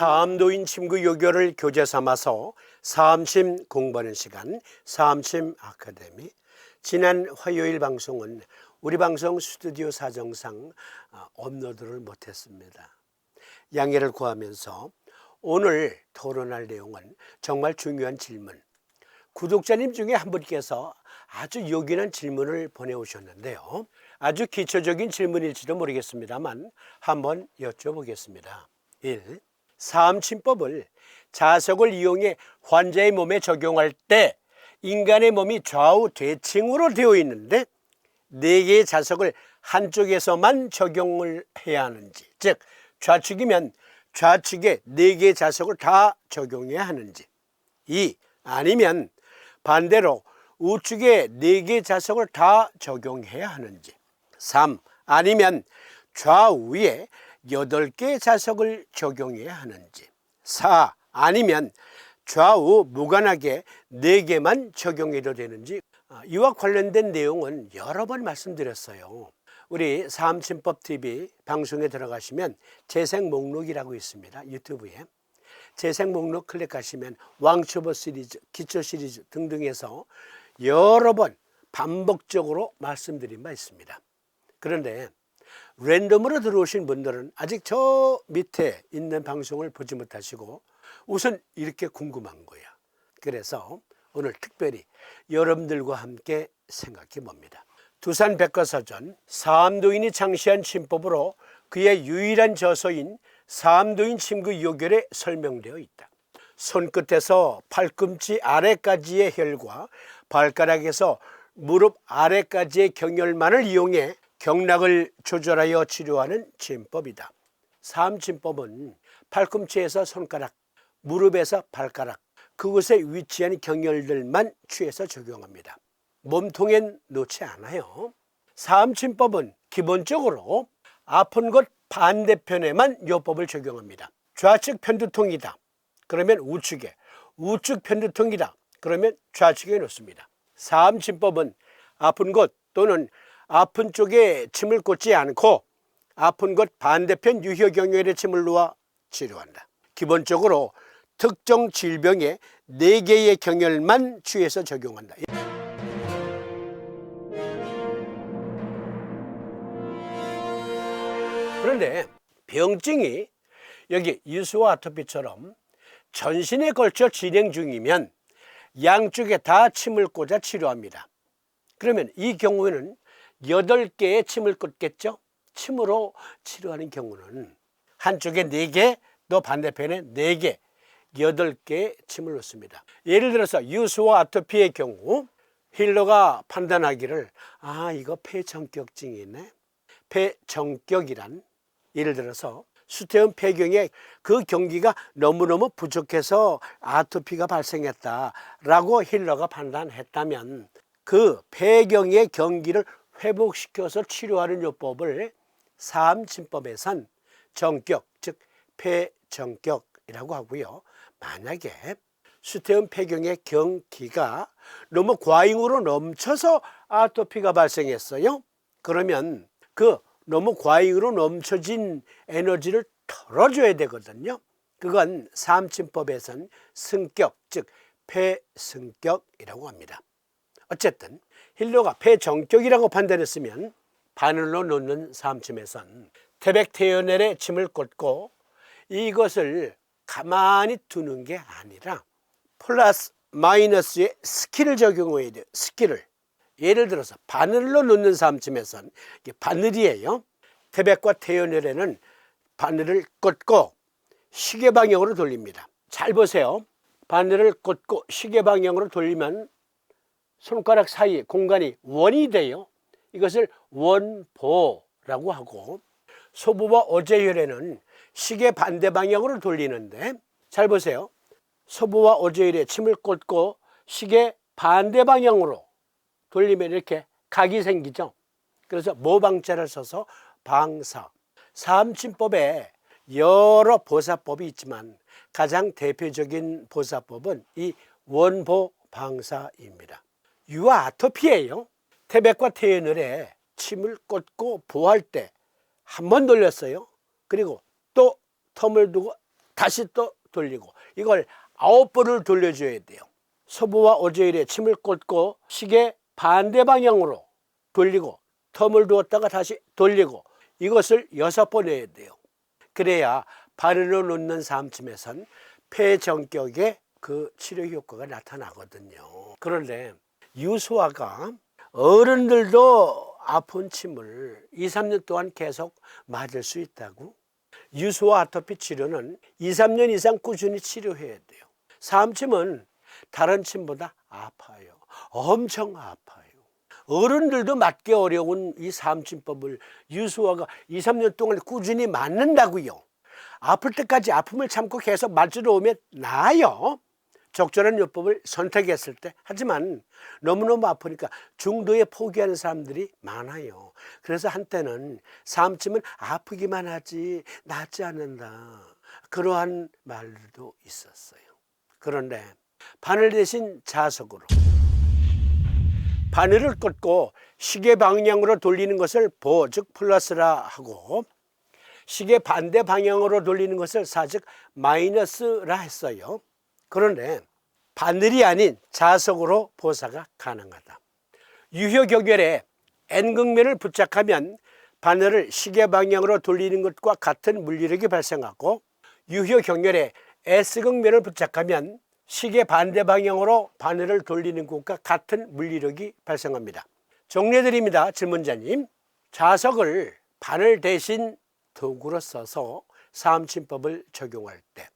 사암도인 침구 요교를 교재 삼아서 사암침 공부하는 시간 사암침 아카데미 지난 화요일 방송은 우리 방송 스튜디오 사정상 아, 업로드를 못했습니다. 양해를 구하면서 오늘 토론할 내용은 정말 중요한 질문. 구독자님 중에 한 분께서 아주 요긴한 질문을 보내오셨는데요. 아주 기초적인 질문일지도 모르겠습니다만 한번 여쭤보겠습니다. 1. 사암침법을 자석을 이용해 환자의 몸에 적용할 때 인간의 몸이 좌우 대칭으로 되어 있는데 네 개의 자석을 한쪽에서만 적용을 해야 하는지, 즉 좌측이면 좌측에 네 개의 자석을 다 적용해야 하는지, 이 아니면 반대로 우측에 네 개의 자석을 다 적용해야 하는지, 3 아니면 좌우에 여덟 개의 자석을 적용해야 하는지, 4 아니면 좌우 무관하게 네 개만 적용해도 되는지 아, 이와 관련된 내용은 여러 번 말씀드렸어요. 우리 사암침법 TV 방송에 들어가시면 재생 목록이라고 있습니다. 유튜브에 재생 목록 클릭하시면 왕초보 시리즈, 기초 시리즈 등등해서 여러 번 반복적으로 말씀드린 바 있습니다. 그런데 랜덤으로 들어오신 분들은 아직 저 밑에 있는 방송을 보지 못하시고 우선 이렇게 궁금한 거야. 그래서 오늘 특별히 여러분들과 함께 생각해 봅니다. 두산 백과사전 사암도인이 창시한 침법으로 그의 유일한 저서인 사암도인 침구 요결에 설명되어 있다. 손끝에서 팔꿈치 아래까지의 혈과 발가락에서 무릎 아래까지의 경혈만을 이용해 경락을 조절하여 치료하는 침법이다. 사암침법은 팔꿈치에서 손가락, 무릎에서 발가락, 그곳에 위치한 경혈들만 취해서 적용합니다. 몸통엔 놓지 않아요. 사암침법은 기본적으로 아픈 곳 반대편에만 요법을 적용합니다. 좌측 편두통이다. 그러면 우측에, 우측 편두통이다. 그러면 좌측에 놓습니다. 사암침법은 아픈 곳 또는 아픈 쪽에 침을 꽂지 않고 아픈 곳 반대편 유효경혈에 침을 놓아 치료한다. 기본적으로 특정 질병에 네개의 경혈만 취해서 적용한다. 그런데 병증이 여기 유수와 아토피처럼 전신에 걸쳐 진행 중이면 양쪽에 다 침을 꽂아 치료합니다. 그러면 이 경우에는 여덟 개의 침을 꽂겠죠? 침으로 치료하는 경우는 한쪽에 네 개, 또 반대편에 네 개, 여덟 개의 침을 넣습니다. 예를 들어서 유수와 아토피의 경우 힐러가 판단하기를 아 이거 폐정격증이네. 폐정격이란 예를 들어서 수태음 폐경에 그 경기가 너무너무 부족해서 아토피가 발생했다라고 힐러가 판단했다면 그 폐경의 경기를 회복시켜서 치료하는 요법을 사암침법에선 정격 즉 폐정격이라고 하고요. 만약에 수태음 폐경의 경기가 너무 과잉으로 넘쳐서 아토피가 발생했어요. 그러면 그 너무 과잉으로 넘쳐진 에너지를 털어줘야 되거든요. 그건 사암침법에선 승격 즉 폐승격이라고 합니다. 어쨌든 힐러가 폐정격이라고 판단했으면 바늘로 놓는 사암침에선 태백태연엘에 침을 꽂고 이것을 가만히 두는 게 아니라 플러스 마이너스의 스킬을 적용해야 돼요. 스킬을. 예를 들어서 바늘로 놓는 사암침에선 이게 바늘이에요. 태백과 태연혈에는 바늘을 꽂고 시계 방향으로 돌립니다. 잘 보세요. 바늘을 꽂고 시계 방향으로 돌리면 손가락 사이 공간이 원이 돼요. 이것을 원보라고 하고 소부와 어제혈에는 시계 반대 방향으로 돌리는데 잘 보세요. 소부와 어제혈에 침을 꽂고 시계 반대 방향으로 돌리면 이렇게 각이 생기죠. 그래서 모방자를 써서 방사. 사암침법에 여러 보사법이 있지만 가장 대표적인 보사법은 이 원보 방사입니다. 유아 아토피예요. 태백과 태연을에 침을 꽂고 보할 때 한 번 돌렸어요. 그리고 또 텀을 두고 다시 또 돌리고 이걸 아홉 번을 돌려줘야 돼요. 서부와 어제일에 침을 꽂고 시계 반대 방향으로 돌리고 텀을 두었다가 다시 돌리고 이것을 여섯 번 해야 돼요. 그래야 바늘을 놓는 삼침에선 폐정격의 그 치료 효과가 나타나거든요. 그런데 유수화가 어른들도 아픈 침을 2, 3년 동안 계속 맞을 수 있다고? 유수화 아토피 치료는 2, 3년 이상 꾸준히 치료해야 돼요. 삼침은 다른 침보다 아파요. 엄청 아파요. 어른들도 맞기 어려운 이 삼침법을 유수화가 2, 3년 동안 꾸준히 맞는다고요. 아플 때까지 아픔을 참고 계속 맞으러 오면 나아요. 적절한 요법을 선택했을 때 하지만 너무너무 아프니까 중도에 포기하는 사람들이 많아요. 그래서 한때는 삼침은 아프기만 하지 낫지 않는다. 그러한 말도 있었어요. 그런데 바늘 대신 자석으로 바늘을 꽂고 시계 방향으로 돌리는 것을 보, 즉 플러스라 하고 시계 반대 방향으로 돌리는 것을 사, 즉 마이너스라 했어요. 그런데 바늘이 아닌 자석으로 보사가 가능하다. 유효격열에 N극면을 부착하면 바늘을 시계 방향으로 돌리는 것과 같은 물리력이 발생하고 유효경열에 S극면을 부착하면 시계 반대 방향으로 바늘을 돌리는 것과 같은 물리력이 발생합니다. 정리해드립니다. 질문자님. 자석을 바늘 대신 도구로 써서 사암침법을 적용할 때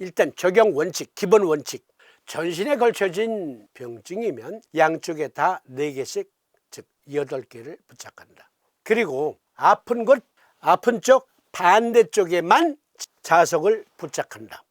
일단 적용 원칙, 기본 원칙. 전신에 걸쳐진 병증이면 양쪽에 다 네개씩즉 여덟 개를 부착한다. 그리고 아픈 곳, 아픈 쪽 반대쪽에만 자석을 부착한다.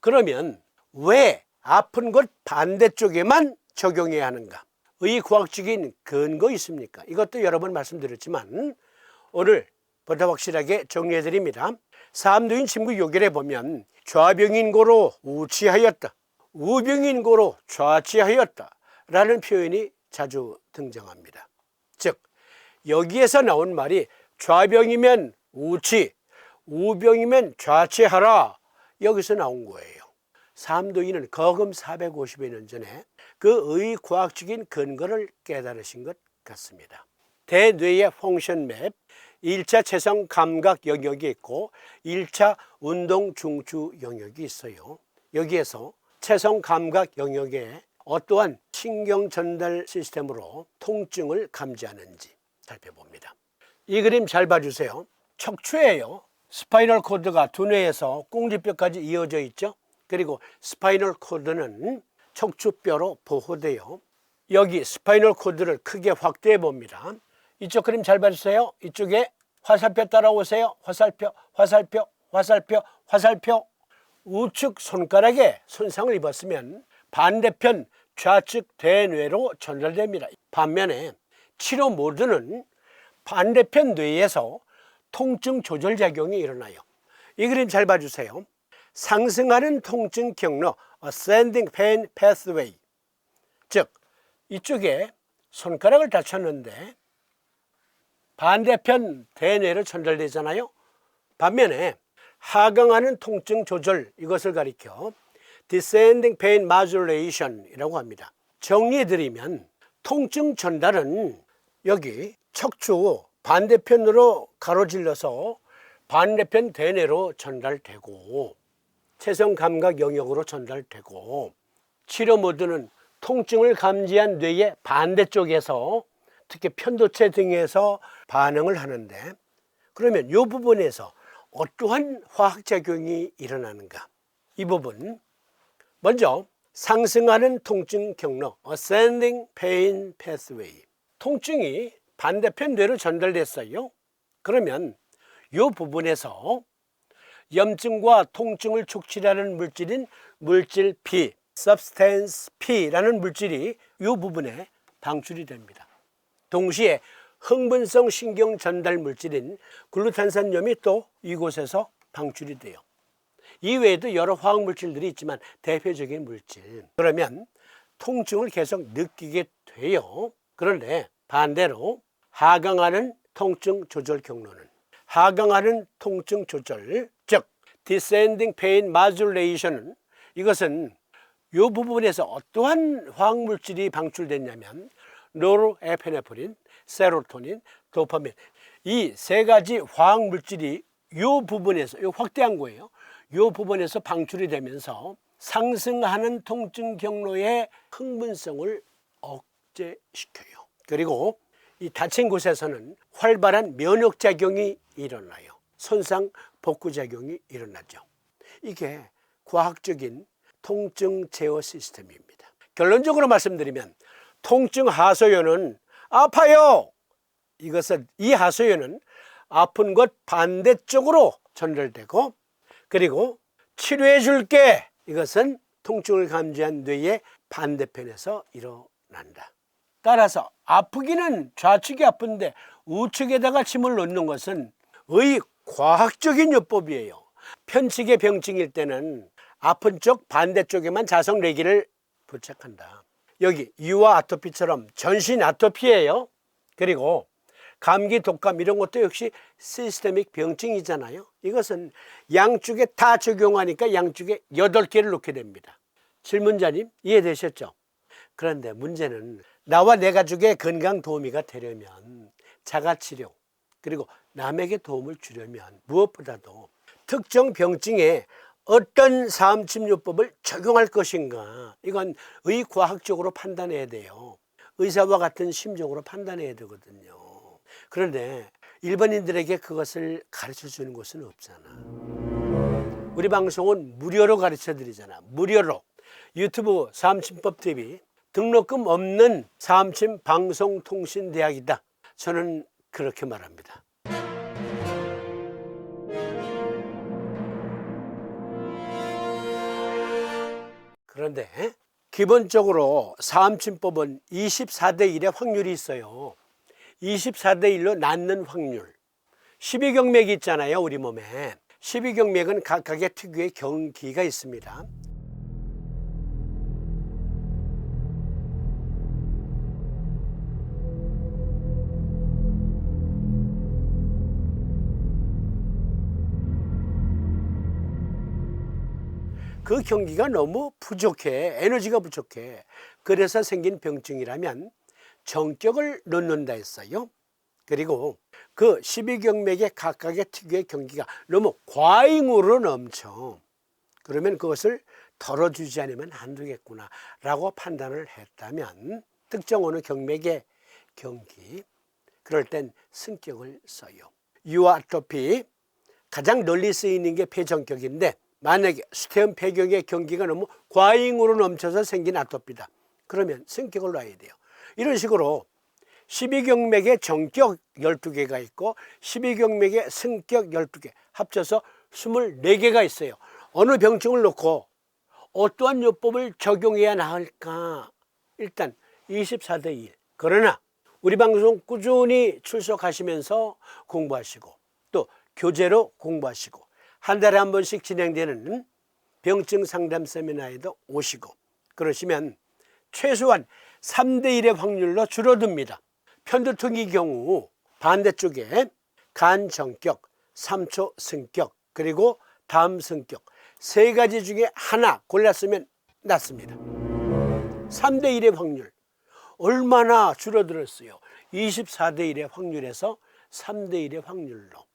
그러면 왜 아픈 곳 반대쪽에만 적용해야 하는가? 의과학적인 근거 있습니까? 이것도 여러 번 말씀드렸지만 오늘 보다 확실하게 정리해 드립니다. 삼두인 침구 요결에 보면 좌병인고로 우치하였다. 우병인고로 좌치하였다. 라는 표현이 자주 등장합니다. 즉, 여기에서 나온 말이 좌병이면 우치, 우병이면 좌치하라. 여기서 나온 거예요. 삼도인은 거금 450여 년 전에 그 의과학적인 근거를 깨달으신 것 같습니다. 대뇌의 펑션 맵, 1차 체성 감각 영역이 있고 1차 운동 중추 영역이 있어요. 여기에서 체성 감각 영역에 어떠한 신경 전달 시스템으로 통증을 감지하는지 살펴봅니다. 이 그림 잘 봐주세요. 척추예요. 스파이널 코드가 두뇌에서 꽁지뼈까지 이어져 있죠. 그리고 스파이널 코드는 척추뼈로 보호돼요. 여기 스파이널 코드를 크게 확대해 봅니다. 이쪽 그림 잘 봐주세요. 이쪽에 화살표 따라오세요. 화살표, 화살표, 화살표, 화살표. 우측 손가락에 손상을 입었으면 반대편 좌측 대뇌로 전달됩니다. 반면에 치료 모드는 반대편 뇌에서 통증 조절 작용이 일어나요. 이 그림 잘 봐주세요. 상승하는 통증 경로 ascending pain pathway 즉 이쪽에 손가락을 다쳤는데 반대편 대뇌로 전달되잖아요. 반면에 하강하는 통증 조절 이것을 가리켜 descending pain modulation이라고 합니다. 정리해드리면 통증 전달은 여기 척추 반대편으로 가로질러서 반대편 대뇌로 전달되고 체성 감각 영역으로 전달되고 치료 모드는 통증을 감지한 뇌의 반대쪽에서 특히 편도체 등에서 반응을 하는데 그러면 이 부분에서 어떠한 화학작용이 일어나는가? 이 부분 먼저 상승하는 통증 경로 ascending pain pathway 통증이 반대편 뇌로 전달됐어요. 그러면 이 부분에서 염증과 통증을 촉진하는 물질인 물질 P, substance P라는 물질이 이 부분에 방출이 됩니다. 동시에 흥분성 신경 전달 물질인 글루탄산염이 또 이곳에서 방출이 돼요. 이외에도 여러 화학 물질들이 있지만 대표적인 물질. 그러면 통증을 계속 느끼게 돼요. 그런데 반대로 하강하는 통증 조절 경로는 하강하는 통증 조절, 즉 descending pain modulation은 이것은 이 부분에서 어떠한 화학 물질이 방출됐냐면 노르에피네프린, 세로토닌, 도파민 이 세 가지 화학 물질이 이 부분에서 이 확대한 거예요. 이 부분에서 방출이 되면서 상승하는 통증 경로의 흥분성을 억제시켜요. 그리고 이 다친 곳에서는 활발한 면역 작용이 일어나요. 손상 복구 작용이 일어나죠. 이게 과학적인 통증 제어 시스템입니다. 결론적으로 말씀드리면 통증 하소연은 아파요. 이것은 이 하소연은 아픈 곳 반대쪽으로 전달되고 그리고 치료해 줄게. 이것은 통증을 감지한 뇌의 반대편에서 일어난다. 따라서 아프기는 좌측이 아픈데 우측에다가 침을 놓는 것은 의 과학적인 요법이에요. 편측의 병증일 때는 아픈 쪽 반대쪽에만 자석 내기를 부착한다. 여기 유아 아토피처럼 전신 아토피예요. 그리고 감기, 독감 이런 것도 역시 시스테믹 병증이잖아요. 이것은 양쪽에 다 적용하니까 양쪽에 여덟 개를 놓게 됩니다. 질문자님 이해되셨죠? 그런데 문제는 나와 내 가족의 건강 도우미가 되려면 자가치료 그리고 남에게 도움을 주려면 무엇보다도 특정 병증에 어떤 사암침요법을 적용할 것인가 이건 의과학적으로 판단해야 돼요. 의사와 같은 심정으로 판단해야 되거든요. 그런데 일반인들에게 그것을 가르쳐 주는 곳은 없잖아. 우리 방송은 무료로 가르쳐 드리잖아. 무료로. 유튜브 사암침법 TV 등록금 없는 사암침 방송통신대학이다. 저는 그렇게 말합니다. 그런데 기본적으로 사암침법은 24대 1의 확률이 있어요. 24대 1로 낫는 확률. 12경맥이 있잖아요, 우리 몸에. 12경맥은 각각의 특유의 경기가 있습니다. 그 경기가 너무 부족해. 에너지가 부족해. 그래서 생긴 병증이라면 정격을 넣는다 했어요. 그리고 그 12경맥의 각각의 특유의 경기가 너무 과잉으로 넘쳐. 그러면 그것을 덜어주지 않으면 안 되겠구나 라고 판단을 했다면 특정 어느 경맥의 경기 그럴 땐 승격을 써요. 유아토피 가장 널리 쓰이는 게 폐정격인데 만약에 수태음 폐경의 경기가 너무 과잉으로 넘쳐서 생긴 아토피다. 그러면 승격을 놔야 돼요. 이런 식으로 12경맥의 정격 12개가 있고 12경맥의 승격 12개 합쳐서 24개가 있어요. 어느 병증을 놓고 어떠한 요법을 적용해야 나을까? 일단 24대 1. 그러나 우리 방송 꾸준히 출석하시면서 공부하시고 또 교재로 공부하시고 한 달에 한 번씩 진행되는 병증 상담 세미나에도 오시고 그러시면 최소한 3대 1의 확률로 줄어듭니다. 편두통의 경우 반대쪽에 간 정격, 3초 승격, 그리고 다음 승격 세 가지 중에 하나 골랐으면 낫습니다. 3대 1의 확률 얼마나 줄어들었어요? 24대 1의 확률에서 3대 1의 확률로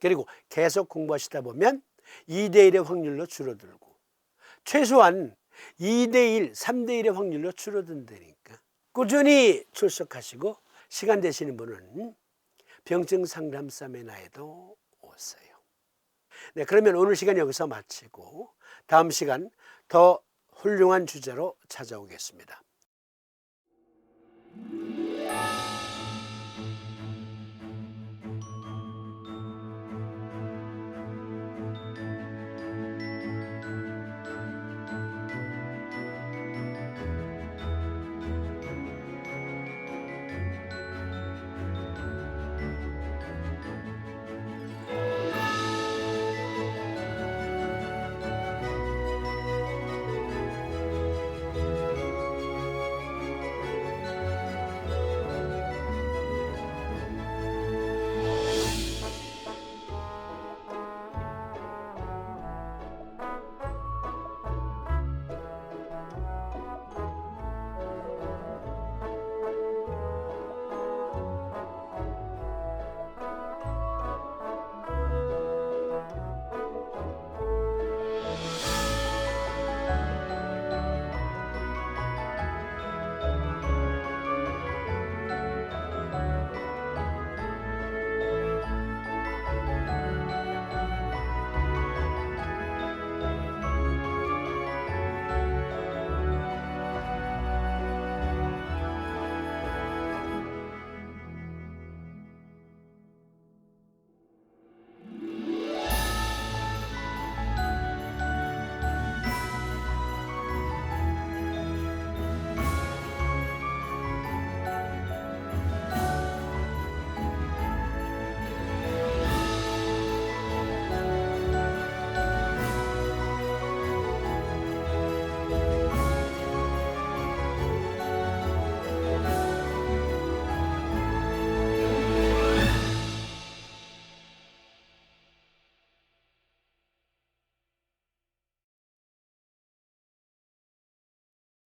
그리고 계속 공부하시다 보면 2대 1의 확률로 줄어들고 최소한 2대1, 3대1의 확률로 줄어든다니까. 꾸준히 출석하시고 시간 되시는 분은 병증 상담 세미나에도 오세요. 네, 그러면 오늘 시간 여기서 마치고 다음 시간 더 훌륭한 주제로 찾아오겠습니다.